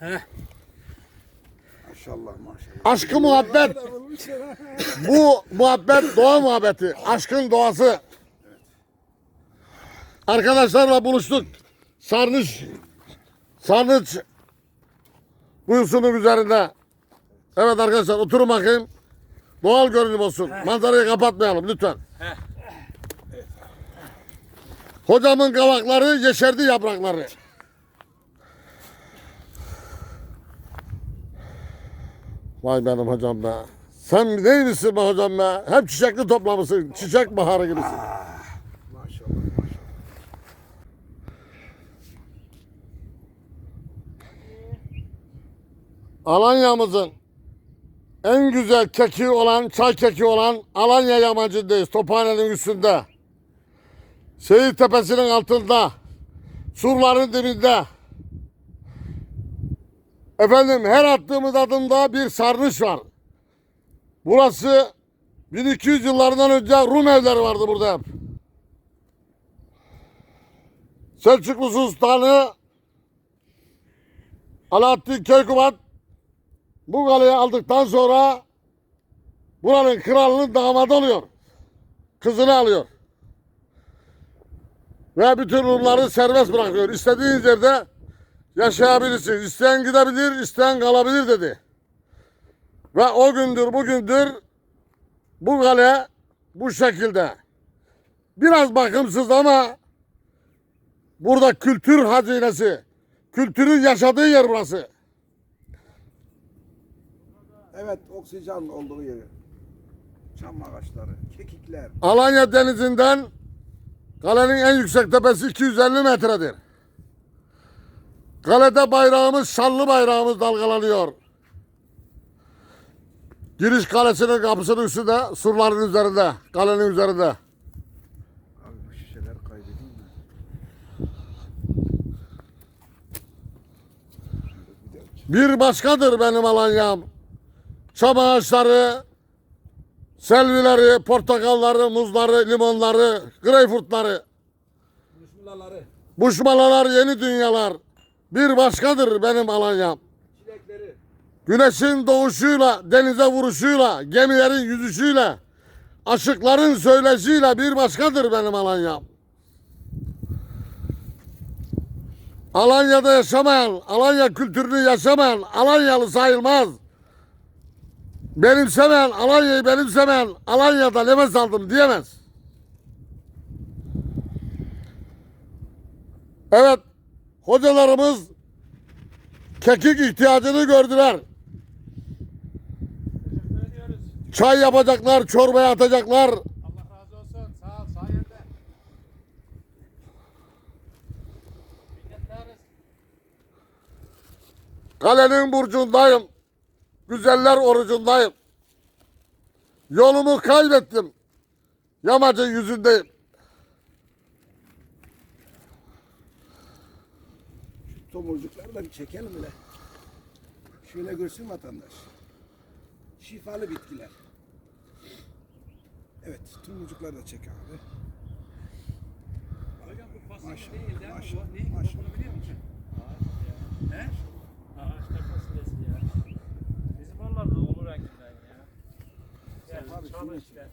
Maşallah maşallah. Aşkı muhabbet. Bu muhabbet doğa muhabbeti. Aşkın doğası. Arkadaşlarla buluştuk. Sarnıç Sarnıç kuyusunun üzerinde. Evet arkadaşlar oturun bakayım. Doğal görünüm olsun. Manzarayı kapatmayalım lütfen. Hocamın kavakları yeşerdi yaprakları. Vay benim hocam be. Sen neymişsin be hocam be? Hep çiçekli toplamışsın. Çiçek baharı gibisin. Maşallah maşallah. Alanya'mızın en güzel keki olan, çay keki olan Alanya Yamacı'ndayız. Tophanenin üstünde. Şehir tepesinin altında. Surların dibinde. Efendim her attığımız adımda bir sarnıç var. Burası 1200 yıllardan önce Rum evleri vardı burada hep. Selçuklu Sultanı Alaaddin Keykubat bu kaleyi aldıktan sonra buranın kralının damadı oluyor. Kızını alıyor. Ve bütün Rumları serbest bırakıyor. İstediğiniz yerde yaşayabilirsiniz. İsteyen gidebilir, isteyen kalabilir dedi. Ve o gündür bugündür bu kale bu şekilde. Biraz bakımsız ama burada kültür hazinesi, kültürün yaşadığı yer burası. Evet oksijen olduğu yeri. Çam ağaçları, kekikler. Alanya denizinden kalenin en yüksek tepesi 250 metredir. Kalede bayrağımız, şanlı bayrağımız dalgalanıyor. Giriş kalesinin kapısının üstünde, surların üzerinde, kalenin üzerinde. Abi bu şişeler kaydedeyim mi? Bir başkadır benim Alanya'm. Çam ağaçları, selvileri, portakalları, muzları, limonları, greyfurtları. Bismillahları, Buşmalalar yeni dünyalar. Bir başkadır benim Alanya'm. Güneşin doğuşuyla, denize vuruşuyla, gemilerin yüzüşüyle, aşıkların söyleşiyle bir başkadır benim Alanya'm. Alanya'da yaşamayan, Alanya kültürünü yaşamayan Alanyalı sayılmaz. Benimsemeyen, Alanya'yı benimsemeyen Alanya'da nefes aldım diyemez. Evet, hocalarımız kekik ihtiyacını gördüler. Çay yapacaklar, çorbaya atacaklar. Allah razı olsun. Sağ ol, sayende. Kalenin burcundayım. Güzeller orucundayım. Yolumu kaybettim. Yamacın yüzündeyim. Tomurcukları da bir çekelim bile. Şöyle görsün vatandaş. Şifalı bitkiler. Evet, tomurcukları da çek abi. Hocam bu fasulye Maşallah, değil değil mi? maşallah, Bu ne? maşallah. Bunu biliyor musun? Ağaç ya. He? Ağaçta fasulyesi ya. Bizim onlar da olur renginden ya. Yani Abi, işte.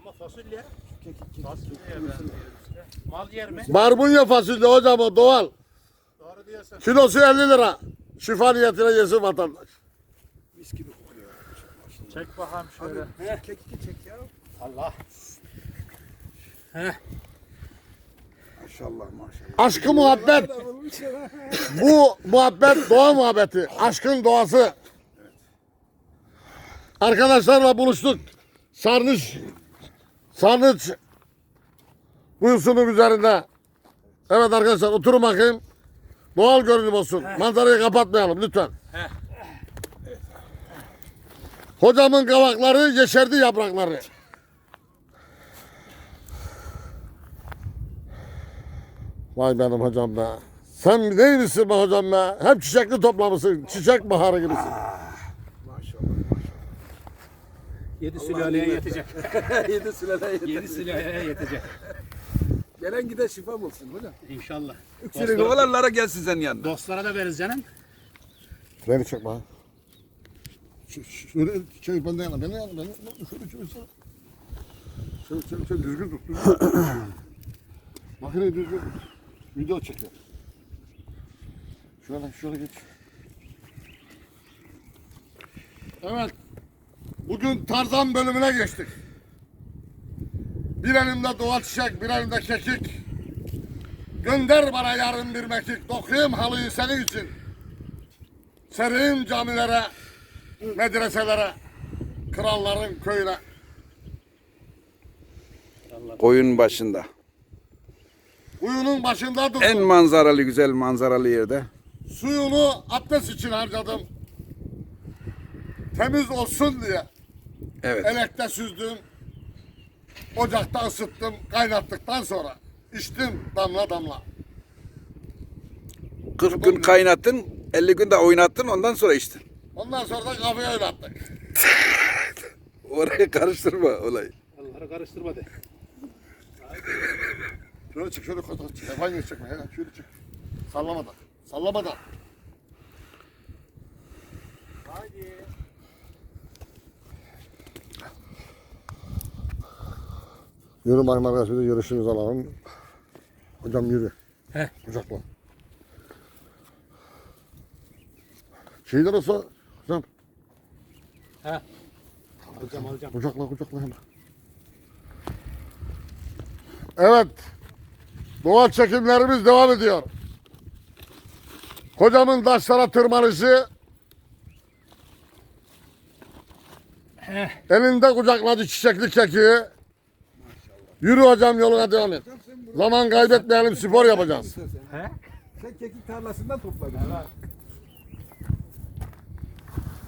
Ama fasulye, Kekik, kekik, fasulyeye kekik. benziyor işte. Mal yer mi? Barbunya fasulye hocam o doğal. Kilosu 50 lira. Şifa niyetine yesin vatandaş. Mis gibi kokuyor. Çek bakalım şöyle. Abi, şu kekiki çek ya. Allah. Maşallah maşallah. Aşkı muhabbet. Bu muhabbet doğa muhabbeti. Aşkın doğası. Arkadaşlarla buluştuk. Sarnıç Sarnıç kuyusunun üzerinde. Evet arkadaşlar oturun bakayım. Doğal görünüm olsun. Manzarayı kapatmayalım lütfen. Hocamın kavakları yeşerdi yaprakları. Vay benim hocam be. Sen neymişsin be hocam be? Hep çiçekli toplamışsın. Çiçek baharı gibisin. Maşallah maşallah. Yedi sülaleye yetecek. Yedi sülale yeter. Yedi sülaleye yetecek. Gelen gide şifa bulsun hocam. İnşallah. Üksürük olanlara gelsin senin yanına. Dostlara da veririz canım. Beni çek bana. Ş- ş- Şöyle çevir benden yana. Beni yana. Beni yana. Şöyle. Çevir çevir çevir. Düzgün tut. Düzgün tut. Makineyi düzgün tut. Video çekiyor. Şöyle şöyle geç. Evet. Bugün Tarzan bölümüne geçtik. Bir elimde doğal çiçek, bir elimde kekik. Gönder bana yarın bir mekik. Dokuyayım halıyı senin için. Sereyim camilere, medreselere, kralların köyüne. Koyun başında. Kuyunun başında durdum. En manzaralı güzel manzaralı yerde. Suyunu abdest için harcadım. Temiz olsun diye. Evet. Elekte süzdüm. Ocakta ısıttım. Kaynattıktan sonra içtim damla damla. 40 gün kaynattın, 50 gün de oynattın ondan sonra içtin. Ondan sonra da kafayı oynattık. Orayı karıştırma olayı. Allah'ı karıştırma de. Şöyle çık, şöyle koy. Yapan gibi çekme ya. Şöyle çık. Sallamadan. Sallamadan. Haydi. Yürü bakayım arkadaşlar, yarışımızı alalım. Hocam yürü. He. Kucakla. Şeyler olsa, hocam He. Alacağım alacağım. kucakla kucakla hemen. Evet. Doğal çekimlerimiz devam ediyor. Kocamın taşlara tırmanışı. Elinde kucakladı çiçekli keki. Yürü hocam yoluna devam et. Hocam sen bunu Zaman kaybetmeyelim spor yapacağız. sen, He? sen kekik tarlasından topladın.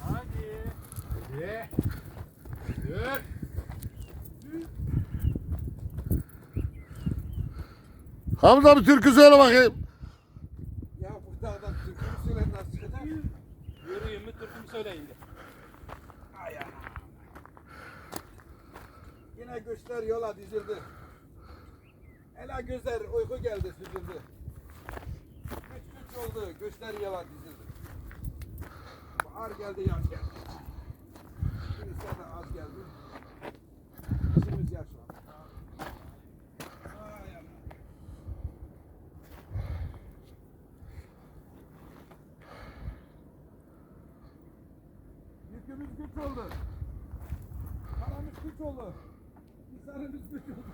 Hadi. Hadi. Dur. Hamza bir türkü söyle bakayım. Yola dizildi. Ela gözler uyku geldi süzüldü. Güç güç oldu göçler yola dizildi. Bahar geldi yaz geldi. Kimisi de az geldi. İşimiz. Ay anam. Yükümüz güç oldu. Paramız güç oldu. İnsanımız güç oldu.